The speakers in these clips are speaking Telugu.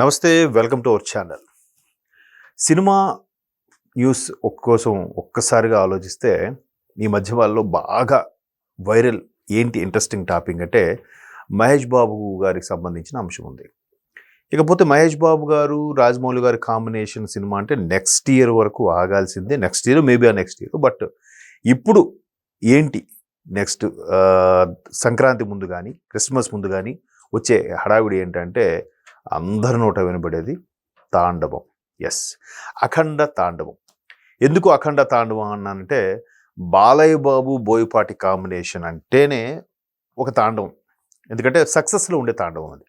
నమస్తే welcome to our channel. Cinema news కోసం ఒక్కసారిగా ఆలోచిస్తే ఈ మధ్య వాళ్ళలో బాగా వైరల్ ఏంటి ఇంట్రెస్టింగ్ టాపిక్ అంటే మహేష్ బాబు గారికి సంబంధించిన అంశం ఉంది. ఇకపోతే మహేష్ బాబు గారు రాజమౌళి గారి కాంబినేషన్ సినిమా అంటే నెక్స్ట్ ఇయర్ వరకు ఆగాల్సిందే. నెక్స్ట్ ఇయర్ మేబీ ఆ నెక్స్ట్ ఇయర్. బట్ ఇప్పుడు ఏంటి నెక్స్ట్ సంక్రాంతి ముందు కానీ క్రిస్మస్ ముందు కానీ వచ్చే హడావిడి ఏంటంటే అందరి నోట వినబడేది తాండవం. ఎస్ అఖండ తాండవం. ఎందుకు అఖండ తాండవం అన్నానంటే బాలయ్య బాబు బోయపాటి కాంబినేషన్ అంటేనే ఒక తాండవం. ఎందుకంటే సక్సెస్లో ఉండే తాండవం అది.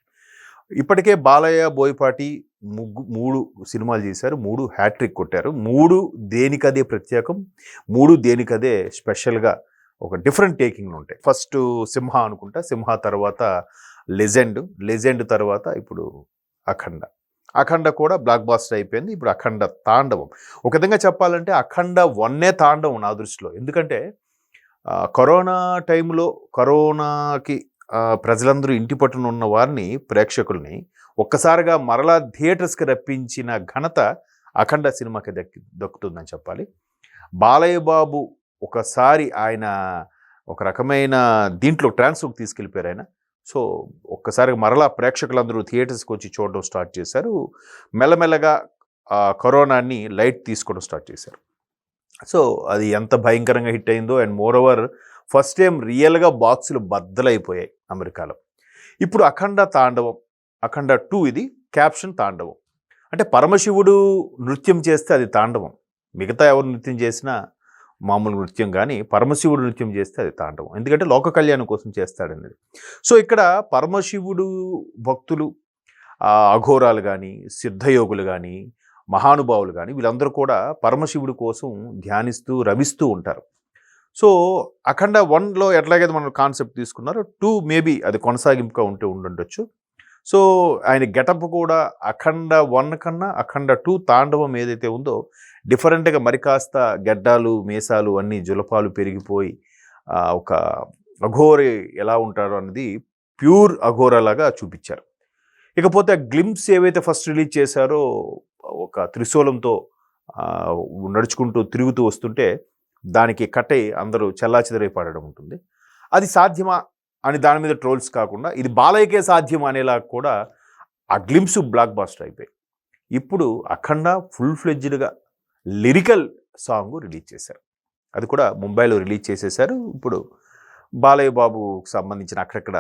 ఇప్పటికే బాలయ్య బోయపాటి ముగ్గు మూడు సినిమాలు చేశారు మూడు హ్యాట్రిక్ కొట్టారు. మూడు దేనికదే ప్రత్యేకం మూడు దేనికదే స్పెషల్గా ఒక డిఫరెంట్ టేకింగ్లు ఉంటాయి. ఫస్ట్ సింహ అనుకుంటా సింహ తర్వాత లెజెండ్ లెజెండ్ తర్వాత ఇప్పుడు అఖండ. అఖండ కూడా బ్లాక్ బాస్టర్ అయిపోయింది ఇప్పుడు అఖండ తాండవం. ఒక విధంగా చెప్పాలంటే అఖండ వన్నే తాండవం నా దృష్టిలో. ఎందుకంటే కరోనా టైంలో కరోనాకి ప్రజలందరూ ఇంటి పట్టున ఉన్న వారిని ప్రేక్షకుల్ని ఒక్కసారిగా మరలా థియేటర్స్కి రప్పించిన ఘనత అఖండ సినిమాకి దక్కి దక్కుతుందని చెప్పాలి. బాలయ్య బాబు ఒకసారి ఆయన ఒక రకమైన దీంట్లో ట్రాన్స్ఫర్కి తీసుకెళ్ళిపోయారు ఆయన. సో ఒక్కసారి మరలా ప్రేక్షకులందరూ థియేటర్స్కి వచ్చి చూడడం స్టార్ట్ చేశారు. మెల్లమెల్లగా కరోనాని లైట్ తీసుకోవడం స్టార్ట్ చేశారు. సో అది ఎంత భయంకరంగా హిట్ అయిందో and more over first time రియల్గా బాక్సులు బద్దలైపోయాయి అమెరికాలో. ఇప్పుడు అఖండ తాండవం అఖండ టూ ఇది క్యాప్షన్ తాండవం. అంటే పరమశివుడు నృత్యం చేస్తే అది తాండవం. మిగతా ఎవరు నృత్యం చేసినా మామూలు నృత్యం కానీ పరమశివుడు నృత్యం చేస్తే అది తాండవం. ఎందుకంటే లోక కళ్యాణం కోసం చేస్తాడనేది. సో ఇక్కడ పరమశివుడు భక్తులు అఘోరాలు కానీ సిద్ధయోగులు కానీ మహానుభావులు కానీ వీళ్ళందరూ కూడా పరమశివుడి కోసం ధ్యానిస్తూ రవిస్తూ ఉంటారు. సో అఖండ వన్లో ఎట్లాగైతే మనం కాన్సెప్ట్ తీసుకున్నారో టూ మేబీ అది కొనసాగింపుగా ఉంటే ఉండుండొచ్చు. సో ఆయన గెటప్ కూడా అఖండ వన్ కన్నా అఖండ టూ తాండవం ఏదైతే ఉందో డిఫరెంట్గా మరి కాస్త గెడ్డాలు మీసాలు అన్నీ జులపాలు పెరిగిపోయి ఒక అఘోరి ఎలా ఉంటారో అనేది ప్యూర్ అఘోరలాగా చూపించారు. ఇకపోతే ఆ గ్లిమ్స్ ఏవైతే ఫస్ట్ రిలీజ్ చేశారో ఒక త్రిశూలంతో నడుచుకుంటూ తిరుగుతూ వస్తుంటే దానికి కట్టయి అందరూ చెల్లాచెదరై పాడడం ఉంటుంది. అది సాధ్యమా అని దాని మీద ట్రోల్స్ కాకుండా ఇది బాలయ్యకే సాధ్యం అనేలా కూడా ఆ గ్లిమ్స్ బ్లాక్ బాస్టర్ అయిపోయాయి. ఇప్పుడు అఖండ ఫుల్ ఫ్లెడ్జ్డ్గా లిరికల్ సాంగ్ రిలీజ్ చేశారు. అది కూడా ముంబైలో రిలీజ్ చేసేశారు. ఇప్పుడు బాలయ్య బాబుకు సంబంధించిన అక్కడక్కడ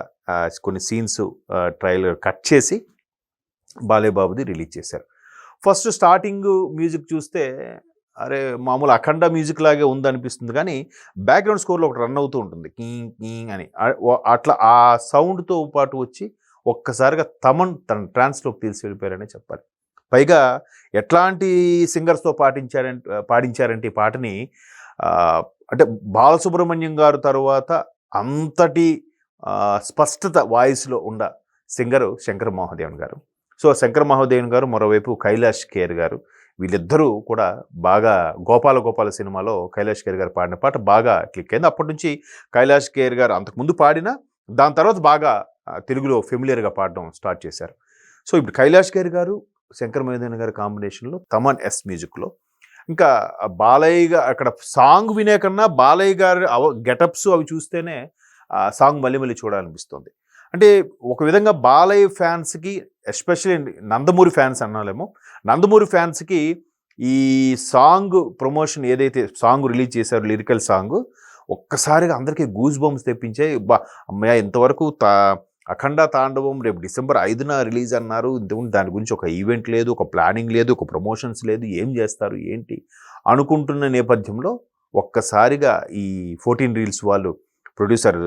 కొన్ని సీన్స్ ట్రైలర్ కట్ చేసి బాలయ్య బాబుది రిలీజ్ చేశారు. ఫస్ట్ స్టార్టింగ్ మ్యూజిక్ చూస్తే అరే మామూలు అఖండ మ్యూజిక్ లాగే ఉందనిపిస్తుంది కానీ బ్యాక్గ్రౌండ్ స్కోర్లో ఒకటి రన్ అవుతూ ఉంటుంది. కింగ్ కింగ్ అని. అట్లా ఆ సౌండ్తో పాటు వచ్చి ఒక్కసారిగా తమన్ తన ట్రాన్స్లోకి తీసి వెళ్ళిపోయారనే చెప్పాలి. పైగా ఎట్లాంటి సింగర్స్తో పాటించారంటే పాడించారంటే ఈ పాటని అంటే బాలసుబ్రహ్మణ్యం గారు తర్వాత అంతటి స్పష్టత వాయిస్లో ఉన్న సింగరు శంకర్ మహాదేవన్ గారు. సో శంకర్ మహాదేవన్ గారు మరోవైపు కైలాష్ కేర్ గారు. వీళ్ళిద్దరూ కూడా బాగా గోపాల గోపాల సినిమాలో కైలాష్ కేర్ గారు పాడిన పాట బాగా క్లిక్ అయింది. అప్పటి నుంచి కైలాష్ కేర్ గారు అంతకుముందు పాడిన దాని తర్వాత బాగా తెలుగులో ఫెమిలియర్గా పాడడం స్టార్ట్ చేశారు. సో ఇప్పుడు కైలాష్ కేర్ గారు శంకర్ మహదేవన్ గారి కాంబినేషన్లో తమన్ ఎస్ మ్యూజిక్లో. ఇంకా బాలయ్య గారు అక్కడ సాంగ్ వినే కన్నా బాలయ్య గారి గెటప్స్ అవి చూస్తేనే ఆ సాంగ్ మళ్ళీ మళ్ళీ చూడాలనిపిస్తుంది. అంటే ఒక విధంగా బాలయ్య ఫ్యాన్స్కి ఎస్పెషల్లీ నందమూరి ఫ్యాన్స్ అన్నాలేమో నందమూరి ఫ్యాన్స్కి ఈ సాంగ్ ప్రమోషన్ ఏదైతే సాంగ్ రిలీజ్ చేశారో లిరికల్ సాంగ్ ఒక్కసారిగా అందరికీ గూజ్ బాంబ్స్ తెప్పించాయి. బా అమ్మాయి ఇంతవరకు తా అఖండ తాండవం రేపు డిసెంబర్ ఐదున రిలీజ్ అన్నారు. ఇంతకుముందు దాని గురించి ఒక ఈవెంట్ లేదు ఒక ప్లానింగ్ లేదు ఒక ప్రమోషన్స్ లేదు. ఏం చేస్తారు? ఏంటి? అనుకుంటున్న నేపథ్యంలో ఒక్కసారిగా ఈ ఫోర్టీన్ రీల్స్ వాళ్ళు ప్రొడ్యూసర్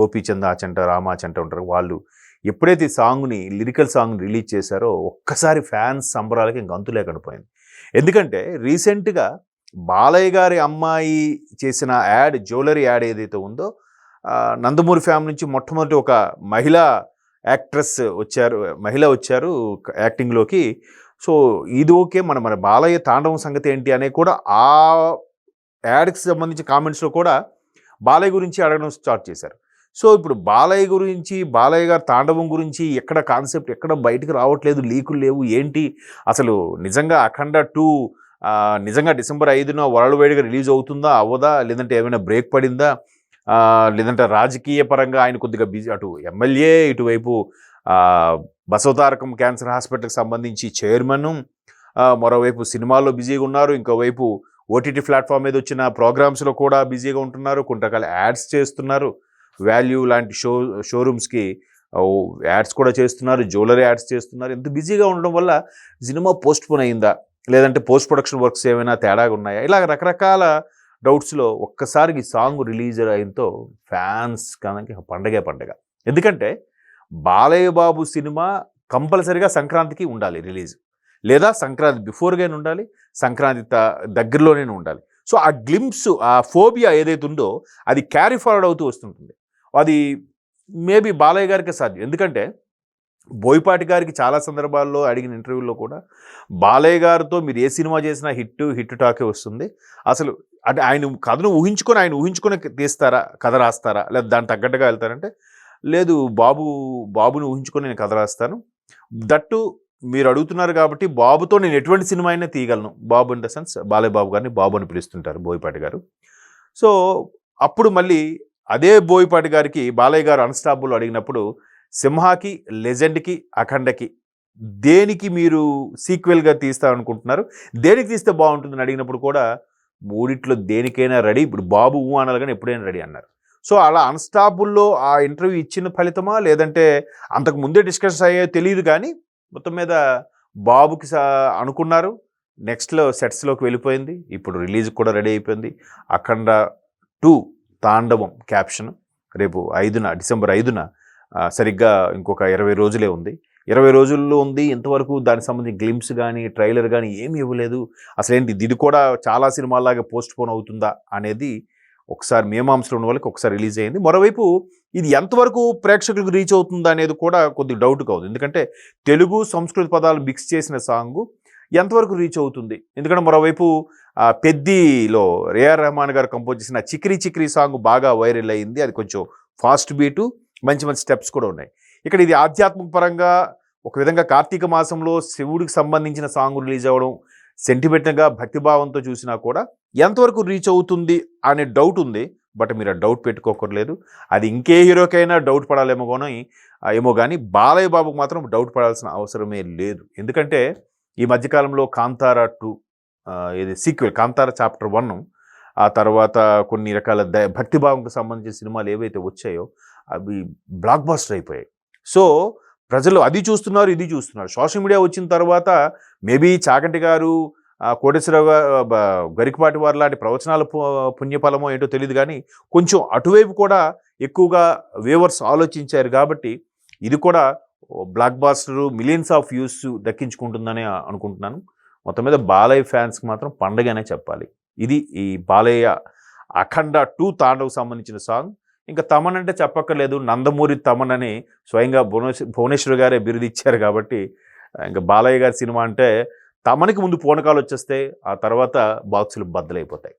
గోపీచంద్ ఆచంట రామాచంట ఉంటారు. వాళ్ళు ఎప్పుడైతే సాంగ్ని లిరికల్ సాంగ్ రిలీజ్ చేశారో ఒక్కసారి ఫ్యాన్స్ సంబరాలకి ఇంక అంతు లేకుండా పోయింది. ఎందుకంటే రీసెంట్గా బాలయ్య గారి అమ్మాయి చేసిన యాడ్ జ్యువెలరీ యాడ్ ఏదైతే ఉందో నందమూరి ఫ్యామిలీ నుంచి మొట్టమొదటి ఒక మహిళా యాక్ట్రెస్ వచ్చారు మహిళ వచ్చారు యాక్టింగ్లోకి సో ఇది ఓకే. మన మన బాలయ్య తాండవం సంగతి ఏంటి అనే కూడా ఆ యాడ్కి సంబంధించిన కామెంట్స్లో కూడా బాలయ్య గురించి అడగడం స్టార్ట్ చేశారు. సో ఇప్పుడు బాలయ్య గురించి బాలయ్య గారు తాండవం గురించి ఎక్కడ కాన్సెప్ట్ ఎక్కడ బయటకు రావట్లేదు లీకులు లేవు ఏంటి? అసలు నిజంగా అఖండ టూ నిజంగా డిసెంబర్ ఐదున వరల్డ్ వైడ్గా రిలీజ్ అవుతుందా అవ్వదా? లేదంటే ఏమైనా బ్రేక్ పడిందా? లేదంటే రాజకీయ పరంగా ఆయన కొద్దిగా బిజీ అటు ఎమ్మెల్యే ఇటువైపు బసవతారకం క్యాన్సర్ హాస్పిటల్కి సంబంధించి చైర్మన్ మరోవైపు సినిమాల్లో బిజీగా ఉన్నారు ఇంకోవైపు ఓటీటీ ప్లాట్ఫామ్ మీద వచ్చిన ప్రోగ్రామ్స్లో కూడా బిజీగా ఉంటున్నారు కొంతకాల యాడ్స్ చేస్తున్నారు వాల్యూ లాంటి షో షోరూమ్స్కి యాడ్స్ కూడా చేస్తున్నారు జ్యువెలరీ యాడ్స్ చేస్తున్నారు ఎంత బిజీగా ఉండడం వల్ల సినిమా పోస్ట్పోన్ అయిందా? లేదంటే పోస్ట్ ప్రొడక్షన్ వర్క్స్ ఏమైనా తేడాగా ఉన్నాయా? ఇలా రకరకాల డౌట్స్లో ఒక్కసారికి సాంగ్ రిలీజ్ అయ్యంతో ఫ్యాన్స్ కనుక పండగే పండగ. ఎందుకంటే బాలయ్య బాబు సినిమా కంపల్సరిగా సంక్రాంతికి ఉండాలి రిలీజ్. లేదా సంక్రాంతి బిఫోర్గానే ఉండాలి సంక్రాంతి త- దగ్గరలోనే ఉండాలి. సో ఆ గ్లింప్స్ ఆ ఫోబియా ఏదైతే ఉందో అది క్యారీ ఫార్వర్డ్ అవుతూ వస్తుంటుంది. అది మేబీ బాలయ్య గారికి సాధ్యం. ఎందుకంటే బోయపాటి గారికి చాలా సందర్భాల్లో అడిగిన ఇంటర్వ్యూలో కూడా బాలయ్య గారితో మీరు ఏ సినిమా చేసినా హిట్ హిట్ టాకే వస్తుంది. అసలు అంటే ఆయన కథను ఊహించుకొని ఆయన ఊహించుకొని తీస్తారా? కథ రాస్తారా? లేదా దానికి తగ్గట్టుగా వెళ్తారంటే లేదు బాబు బాబుని ఊహించుకొని నేను కథ రాస్తాను. దట్టు మీరు అడుగుతున్నారు కాబట్టి బాబుతో నేను ఎటువంటి సినిమా అయినా తీయగలను. Babu in the sense Balayya Babu గారిని బాబు అని పిలుస్తుంటారు బోయపాటి గారు. సో అప్పుడు మళ్ళీ అదే బోయపాటి గారికి బాలయ్య గారు అన్స్టాబుల్ అడిగినప్పుడు సింహాకి లెజెండ్కి అఖండకి దేనికి మీరు సీక్వెల్గా తీస్తారనుకుంటున్నారు? దేనికి తీస్తే బాగుంటుందని అడిగినప్పుడు కూడా మూడిట్లో దేనికైనా రెడీ. ఇప్పుడు బాబు ఊ అనాలి కానీ ఎప్పుడైనా రెడీ అన్నారు. సో అలా అన్స్టాపుల్లో ఆ ఇంటర్వ్యూ ఇచ్చిన ఫలితమా? లేదంటే అంతకు ముందే డిస్కస్ అయ్యో తెలియదు కానీ మొత్తం మీద బాబుకి అనుకున్నారు. నెక్స్ట్లో సెట్స్లోకి వెళ్ళిపోయింది. ఇప్పుడు రిలీజ్ కూడా రెడీ అయిపోయింది. అఖండ టూ తాండవం క్యాప్షన్ రేపు ఐదున డిసెంబర్ ఐదున సరిగ్గా ఇంకొక ఇరవై రోజులే ఉంది. ఇరవై రోజుల్లో ఉంది. ఇంతవరకు దానికి సంబంధించి గ్లిమ్స్ కానీ ట్రైలర్ కానీ ఏమి ఇవ్వలేదు. అసలు ఏంటి ఇది కూడా చాలా సినిమాలాగా పోస్ట్ పోన్ అవుతుందా అనేది ఒకసారి మేమాంసలో ఉన్న వాళ్ళకి ఒకసారి రిలీజ్ అయింది మరోవైపు ఇది ఎంతవరకు ప్రేక్షకులకు రీచ్ అవుతుందా అనేది కూడా కొద్దిగా డౌట్గా ఉంది. ఎందుకంటే తెలుగు సంస్కృత పదాలు మిక్స్ చేసిన సాంగు ఎంతవరకు రీచ్ అవుతుంది? ఎందుకంటే మరోవైపు పెద్దిలో రేఆర్ రెహమాన్ గారు కంపోజ్ చేసిన చిక్రీ చిక్రీ సాంగ్ బాగా వైరల్ అయింది. అది కొంచెం ఫాస్ట్ బీటు. మంచి మంచి స్టెప్స్ కూడా ఉన్నాయి. ఇక్కడ ఇది ఆధ్యాత్మిక పరంగా ఒక విధంగా కార్తీక మాసంలో శివుడికి సంబంధించిన సాంగ్ రిలీజ్ అవ్వడం సెంటిమెంట్గా భక్తిభావంతో చూసినా కూడా ఎంతవరకు రీచ్ అవుతుంది అనే డౌట్ ఉంది. బట్ మీరు ఆ డౌట్ పెట్టుకోకర్లేదు. అది ఇంకే హీరోకైనా డౌట్ పడాలేమో కానీ ఏమో కానీ బాలయ్య బాబుకు మాత్రం డౌట్ పడాల్సిన అవసరమే లేదు. ఎందుకంటే ఈ మధ్యకాలంలో కాంతారా టూ ఇది సీక్వెల్ కాంతారా చాప్టర్ వన్ ఆ తర్వాత కొన్ని రకాల ద భక్తిభావంకు సంబంధించిన సినిమాలు ఏవైతే వచ్చాయో అవి బ్లాక్ బస్టర్ అయిపోయాయి. సో ప్రజలు అది చూస్తున్నారు ఇది చూస్తున్నారు. సోషల్ మీడియా వచ్చిన తర్వాత మేబీ చాకంటి గారు కోటేశ్వరరావు గరికపాటి వారు లాంటి ప్రవచనాల పు- పుణ్యఫలమో ఏంటో తెలియదు కానీ కొంచెం అటువైపు కూడా ఎక్కువగా వేవర్స్ ఆలోచించారు కాబట్టి ఇది కూడా blockbuster millions of views దక్కించుకుంటుందని అనుకుంటున్నాను. మొత్తం మీద బాలయ్య ఫ్యాన్స్కి మాత్రం పండగనే చెప్పాలి. ఇది ఈ బాలయ్య అఖండ టూ తాండవకు సంబంధించిన సాంగ్ ఇంకా తమన్ అంటే చెప్పక్కర్లేదు. నందమూరి తమన్ అని స్వయంగా భువనేశ్వర్ భువనేశ్వర్ గారే బిరుదిచ్చారు కాబట్టి ఇంకా బాలయ్య గారి సినిమా అంటే తమనికి ముందు పూనకాలు వచ్చేస్తే ఆ తర్వాత బాక్సులు బద్దలైపోతాయి.